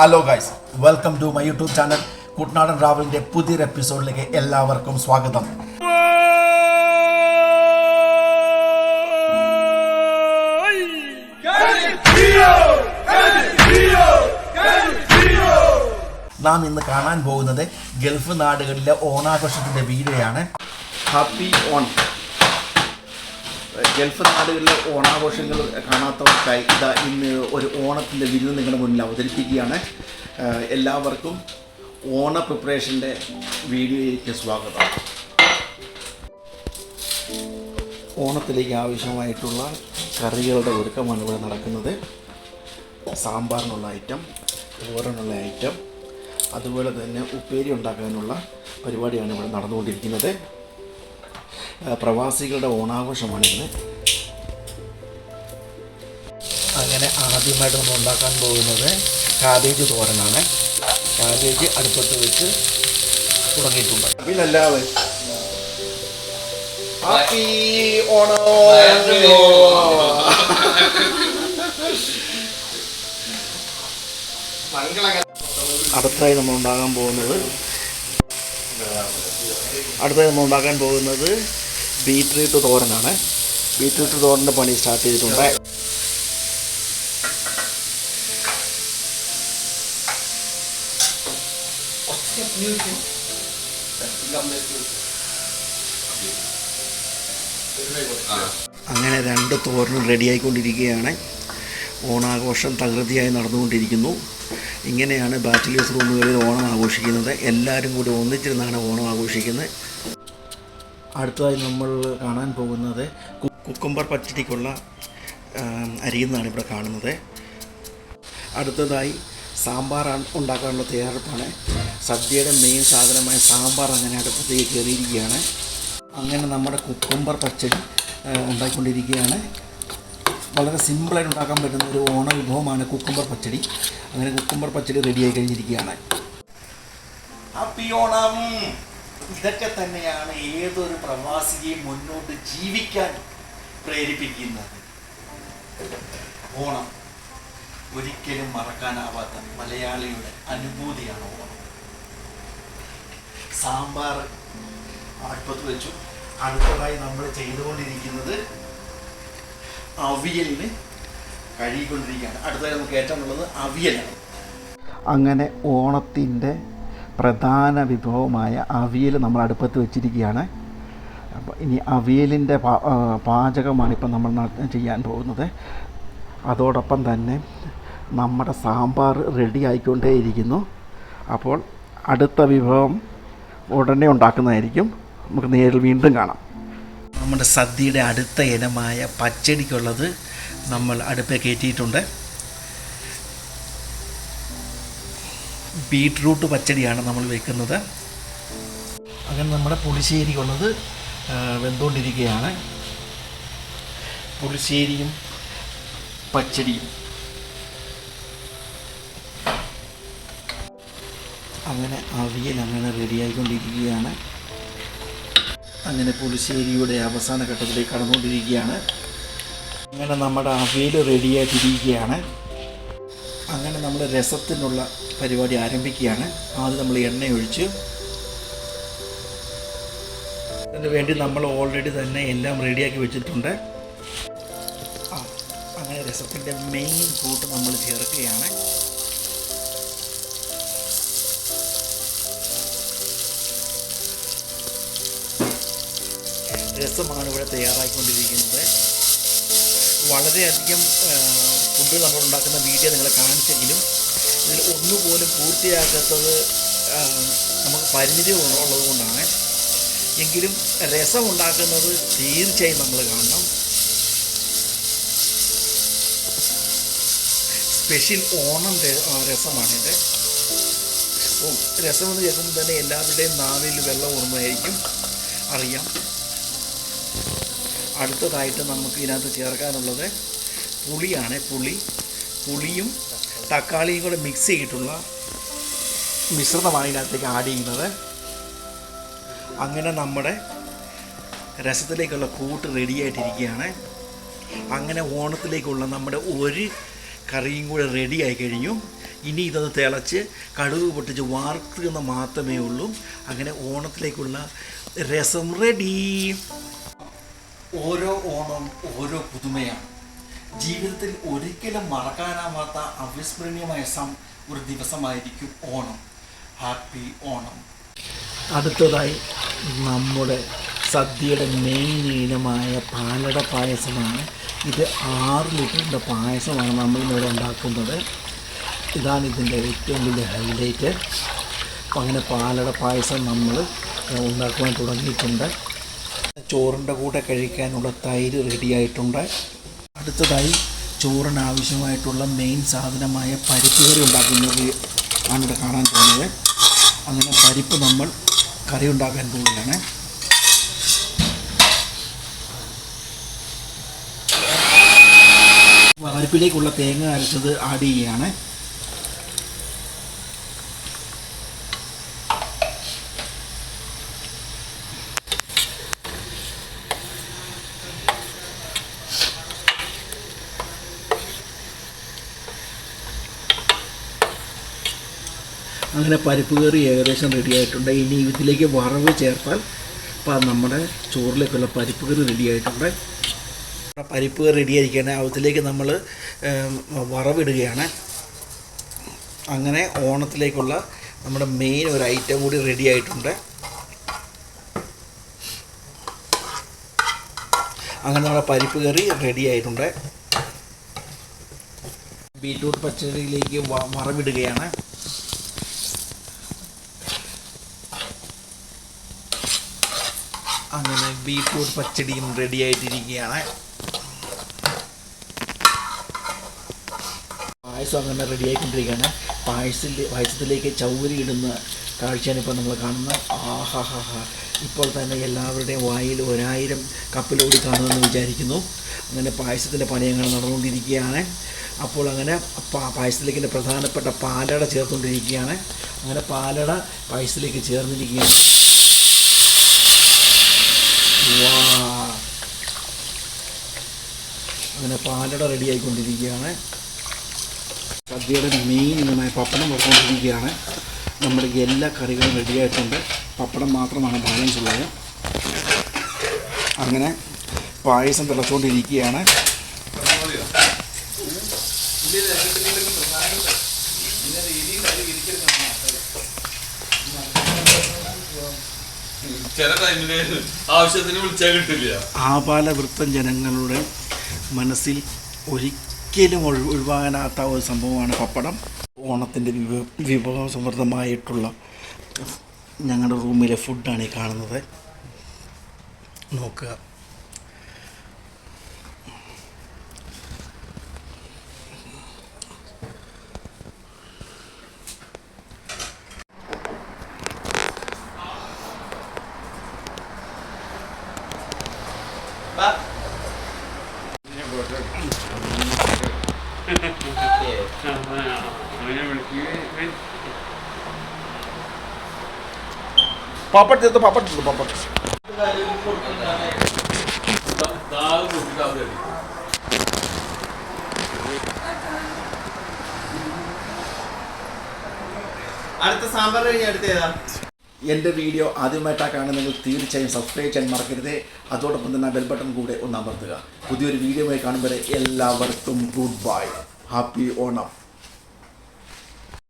Hello guys welcome to my YouTube channel കുട്ടനാടൻ രാവിലിന്റെ പുതിയൊരു എപ്പിസോഡിലേക്ക് എല്ലാവർക്കും സ്വാഗതം. നാം ഇന്ന് കാണാൻ പോകുന്നത് ഗൾഫ് നാടുകളിലെ ഓണാഘോഷത്തിന്റെ വീഡിയോയാണ്. ഹാപ്പി ഓൺ ഗൾഫ് നാടുകളിലെ ഓണാഘോഷങ്ങൾ കാണാത്തവർക്കായി ഇതാ ഇന്ന് ഒരു ഓണത്തിന്റെ വിരുന്ന് നിങ്ങളുടെ മുന്നിൽ അവതരിപ്പിക്കുകയാണ്. എല്ലാവർക്കും ഓണ പ്രിപ്പറേഷന്റെ വീഡിയോയിലേക്ക് സ്വാഗതം. ഓണത്തിലേക്ക് ആവശ്യമായിട്ടുള്ള കറികളുടെ ഒരുക്കമാണ് ഇവിടെ നടക്കുന്നത്. സാമ്പാറിനുള്ള ഐറ്റം തോരനുള്ള ഐറ്റം അതുപോലെ തന്നെ ഉപ്പേരി ഉണ്ടാക്കാനുള്ള പരിപാടിയാണ് ഇവിടെ നടന്നുകൊണ്ടിരിക്കുന്നത്. പ്രവാസികളുടെ ഓണാഘോഷമാണിത് അങ്ങനെ ആദ്യമായിട്ട് നമ്മൾ ഉണ്ടാക്കാൻ പോകുന്നത് കാബേജ് തോരനാണ്. കാബേജ് അടുപ്പത്ത് വെച്ച് തുടങ്ങിയിട്ടുണ്ട്. പിന്നല്ലാതെ ഹാപ്പി ഓണോ അടുത്തായി നമ്മൾ ഉണ്ടാകാൻ പോകുന്നത് അടുത്തായി നമ്മൾ ഉണ്ടാക്കാൻ പോകുന്നത് ബീറ്റ്റൂട്ട് തോരനാണ്. ബീറ്റ്റൂട്ട് തോരന്റെ പണി സ്റ്റാർട്ട് ചെയ്തിട്ടുണ്ട്. അങ്ങനെ രണ്ട് തോരനും റെഡിയായിക്കൊണ്ടിരിക്കുകയാണ് ഓണാഘോഷം തകൃതിയായി നടന്നുകൊണ്ടിരിക്കുന്നു. ഇങ്ങനെയാണ് ബാച്ചിലേഴ്സ് റൂമുകളിൽ ഓണം ആഘോഷിക്കുന്നത്. എല്ലാവരും കൂടി ഒന്നിച്ചിരുന്നാണ് ഓണം ആഘോഷിക്കുന്നത്. അടുത്തതായി നമ്മൾ കാണാൻ പോകുന്നത് കുക്കുംബർ പച്ചടിക്കുള്ള അരിയെന്നാണ് ഇവിടെ കാണുന്നത്. അടുത്തതായി സാമ്പാർ ഉണ്ടാക്കാനുള്ള തയ്യാറെടുപ്പാണ്. സദ്യയുടെ മെയിൻ സാധനമായ സാമ്പാർ അങ്ങനെ അടുപ്പത്തേക്ക് കയറിയിരിക്കുകയാണ്. അങ്ങനെ നമ്മുടെ കുക്കുംബർ പച്ചടി ഉണ്ടാക്കിക്കൊണ്ടിരിക്കുകയാണ് വളരെ സിമ്പിളായിട്ട് ഉണ്ടാക്കാൻ പറ്റുന്ന ഒരു ഓണ വിഭവമാണ് കുക്കുംബർ പച്ചടി. അങ്ങനെ കുക്കുംബർ പച്ചടി റെഡിയായി കഴിഞ്ഞിരിക്കുകയാണ്. ഹാപ്പി ഓണം! ഇതൊക്കെ തന്നെയാണ് ഏതൊരു പ്രവാസിയെയും മുന്നോട്ട് ജീവിക്കാൻ പ്രേരിപ്പിക്കുന്നത്. ഓണം ഒരിക്കലും മറക്കാനാവാത്ത മലയാളിയുടെ അനുഭൂതിയാണ് ഓണം. സാമ്പാർ അടുപ്പത്ത് വെച്ചു. അടുത്തതായി നമ്മൾ ചെയ്തുകൊണ്ടിരിക്കുന്നത് അവിയലിന് കഴുകിക്കൊണ്ടിരിക്കുകയാണ്. അടുത്തതായി നമുക്ക് ഏറ്റവും ഉള്ളത് അവിയലാണ്. അങ്ങനെ ഓണത്തിന്റെ പ്രധാന വിഭവമായ അവിയൽ നമ്മൾ അടുപ്പത്ത് വെച്ചിരിക്കുകയാണ്. അപ്പോൾ ഇനി അവിയലിന്റെ പാചകമാണ് ഇപ്പം നമ്മൾ ചെയ്യാൻ പോകുന്നത്. അതോടൊപ്പം തന്നെ നമ്മുടെ സാമ്പാർ റെഡി ആയിക്കൊണ്ടേയിരിക്കുന്നു. അപ്പോൾ അടുത്ത വിഭവം ഉടനെ ഉണ്ടാക്കുന്നതായിരിക്കും. നമുക്ക് നേരിൽ വീണ്ടും കാണാം. നമ്മുടെ സദ്യയുടെ അടുത്ത ഇനമായ പച്ചടിക്കുള്ളത് നമ്മൾ അടുപ്പ് കയറ്റിയിട്ടുണ്ട്. ബീട്രൂട്ട് പച്ചടിയാണ് നമ്മൾ വെക്കുന്നത്. അങ്ങനെ നമ്മുടെ പുളിശ്ശേരി ഉള്ളത് വെന്തുകൊണ്ടിരിക്കുകയാണ് പുളിശ്ശേരിയും പച്ചടിയും. അങ്ങനെ അവിയൽ അങ്ങനെ റെഡിയായിക്കൊണ്ടിരിക്കുകയാണ്. അങ്ങനെ പുളിശ്ശേരിയുടെ അവസാന ഘട്ടത്തിലേക്ക് കടന്നുകൊണ്ടിരിക്കുകയാണ്. അങ്ങനെ നമ്മുടെ അവിയൽ റെഡിയായിട്ടിരിക്കുകയാണ്. അങ്ങനെ നമ്മൾ രസത്തിനുള്ള പരിപാടി ആരംഭിക്കുകയാണ്. ആദ്യം നമ്മൾ എണ്ണ ഒഴിച്ച് അതിന് വേണ്ടി നമ്മൾ ഓൾറെഡി തന്നെ എല്ലാം റെഡിയാക്കി വെച്ചിട്ടുണ്ട്. ആ അങ്ങനെ രസത്തിന്റെ മെയിൻ കൂട്ട് നമ്മൾ ചേർക്കുകയാണ്. രസമാണ് ഇവിടെ തയ്യാറാക്കിക്കൊണ്ടിരിക്കുന്നത് വളരെയധികം ഫുഡ് നമ്മൾ ഉണ്ടാക്കുന്ന വീഡിയോ നിങ്ങളെ കാണിച്ചെങ്കിലും ഇതിൽ ഒന്നുപോലും പൂർത്തിയാക്കാത്തത് നമുക്ക് പരിമിതി ഉള്ളത് കൊണ്ടാണ് എങ്കിലും രസം ഉണ്ടാക്കുന്നത് തീർച്ചയായും നമ്മൾ കാണണം. സ്പെഷ്യൽ ഓണം രസമാണിത്. ഓ, രസമെന്ന് കേൾക്കുമ്പോൾ തന്നെ എല്ലാവരുടെയും നാവിൽ വെള്ളം ഓർമ്മയായിരിക്കും അറിയാം. അടുത്തതായിട്ട് നമുക്ക് ഇതിനകത്ത് ചേർക്കാനുള്ളത് പുളിയാണ്. പുളി പുളിയും തക്കാളിയും കൂടെ മിക്സ് ചെയ്തിട്ടുള്ള മിശ്രിതമാണ് ഇതിനകത്തേക്ക് ആഡ് ചെയ്യുന്നത്. അങ്ങനെ നമ്മുടെ രസത്തിലേക്കുള്ള കൂട്ട് റെഡിയായിട്ടിരിക്കുകയാണ് അങ്ങനെ ഓണത്തിലേക്കുള്ള നമ്മുടെ ഒരു കറിയും കൂടെ റെഡി ആയി കഴിഞ്ഞു. ഇനി ഇതത് തിളച്ച് കടുക് പൊട്ടിച്ച് വാർത്തുന്ന മാത്രമേ ഉള്ളൂ. അങ്ങനെ ഓണത്തിലേക്കുള്ള രസം റെഡി ഓരോ ഓണം ഓരോ പുതുമയാണ്. ജീവിതത്തിൽ ഒരിക്കലും മറക്കാനാവാത്ത അവിസ്മരണീയമായ സം ഒരു ദിവസമായിരിക്കും ഓണം. ഹാപ്പി ഓണം. അടുത്തതായി നമ്മുടെ സദ്യയുടെ മെയിൻ ഇനമായ പാലട പായസമാണ്. ഇത് ആറ് ലിറ്ററിന്റെ പായസമാണ് നമ്മൾ ഇവിടെ ഉണ്ടാക്കുന്നത്. ഇതാണ് ഇതിന്റെ ഏറ്റവും വലിയ ഹൈലൈറ്റ് അങ്ങനെ പാലട പായസം നമ്മൾ ഉണ്ടാക്കുവാൻ തുടങ്ങിയിട്ടുണ്ട്. ചോറിന്റെ കൂടെ കഴിക്കാനുള്ള തൈര് റെഡിയായിട്ടുണ്ട് അടുത്തതായി ചോറിന് ആവശ്യമായിട്ടുള്ള മെയിൻ സാധനമായ പരിപ്പ് കറി ഉണ്ടാക്കുന്നത് ആണ് ഇവിടെ കാണാൻ പോകുന്നത്. അങ്ങനെ പരിപ്പ് നമ്മൾ കറി ഉണ്ടാക്കാൻ പോവുകയാണ്. പരിപ്പിലേക്കുള്ള തേങ്ങ അരച്ചത് ആഡ് ചെയ്യുകയാണ്. അങ്ങനെ പരിപ്പ് കറി ഏകദേശം റെഡിയായിട്ടുണ്ട് ഇനി ഇതിലേക്ക് വറവ് ചേർത്താൽ ഇപ്പം നമ്മുടെ ചോറിലേക്കുള്ള പരിപ്പ് കറി റെഡിയായിട്ടുണ്ട് പരിപ്പ് കറി റെഡി ആയിരിക്കുകയാണ്. അതിലേക്ക് നമ്മൾ വറവിടുകയാണ്. അങ്ങനെ ഓണത്തിലേക്കുള്ള നമ്മുടെ മെയിൻ ഒരു ഐറ്റം കൂടി റെഡി ആയിട്ടുണ്ട്. അങ്ങനെ നമ്മുടെ പരിപ്പ് കറി റെഡി ആയിട്ടുണ്ട്. ബീറ്റ്റൂട്ട് പച്ചടിയിലേക്ക് വറവിടുകയാണ്. അങ്ങനെ ബീറ്റ്റൂട്ട് പച്ചടിയും റെഡി ആയിട്ടിരിക്കുകയാണ്. പായസം അങ്ങനെ റെഡി ആയിക്കൊണ്ടിരിക്കുകയാണ്. പായസത്തിൽ പായസത്തിലേക്ക് ചൗരി ഇടുന്ന കാഴ്ചയാണ് ഇപ്പോൾ നമ്മൾ കാണുന്നത്. ആഹാ ഹാ ഹാ ഇപ്പോൾ തന്നെ എല്ലാവരുടെയും വായിൽ ഒരായിരം കപ്പിലോടി കാണുമെന്ന് വിചാരിക്കുന്നു. അങ്ങനെ പായസത്തിന്റെ പണി അങ്ങനെ നടന്നുകൊണ്ടിരിക്കുകയാണ്. അപ്പോൾ അങ്ങനെ പായസത്തിലേക്ക് പ്രധാനപ്പെട്ട പാലട ചേർത്തുകൊണ്ടിരിക്കുകയാണ്. അങ്ങനെ പാലട പായസത്തിലേക്ക് ചേർന്നിരിക്കുകയാണ്. അങ്ങനെ പാലട റെഡി ആയിക്കൊണ്ടിരിക്കുകയാണ്. സദ്യയുടെ മെയിൻ ഇനമായ പപ്പടം വെക്കൊണ്ടിരിക്കുകയാണ് നമ്മുടെ എല്ലാ കറികളും റെഡിയായിട്ടുണ്ട് പപ്പടം മാത്രമാണ് ബാലൻസ് ഉള്ളത്. അങ്ങനെ പായസം തിളച്ചുകൊണ്ടിരിക്കുകയാണ്. ചില ടൈമിൽ ആവശ്യത്തിന് വിളിച്ചാൽ കിട്ടില്ല. ആപാലവൃത്തം ജനങ്ങളുടെ മനസ്സിൽ ഒരിക്കലും ഒഴി ഒഴിവാകാനാത്ത ഒരു സംഭവമാണ് പപ്പടം. ഓണത്തിന്റെ വിഭവ വിഭവസമൃദ്ധമായിട്ടുള്ള ഞങ്ങളുടെ റൂമിലെ ഫുഡാണ് ഈ കാണുന്നത്. നോക്കുക. പപ്പടം ചേർത്ത് പാപ്പട്ട് ചേർത്ത് പാപ്പട്ട് അടുത്ത സാമ്പാർ കഴിഞ്ഞ അടുത്ത ഏതാ എന്റെ വീഡിയോ ആദ്യമായിട്ടാണ് നിങ്ങൾ തീർച്ചയായും സബ്സ്ക്രൈബ് ചെയ്യാൻ മറക്കരുത്. അതോടൊപ്പം തന്നെ ബെൽ ബട്ടൺ കൂടെ ഒന്ന് അമർത്തുക. പുതിയൊരു വീഡിയോയുമായി കാണുമ്പോൾ എല്ലാവർക്കും ഗുഡ് ബൈ ഹാപ്പി ഓണം.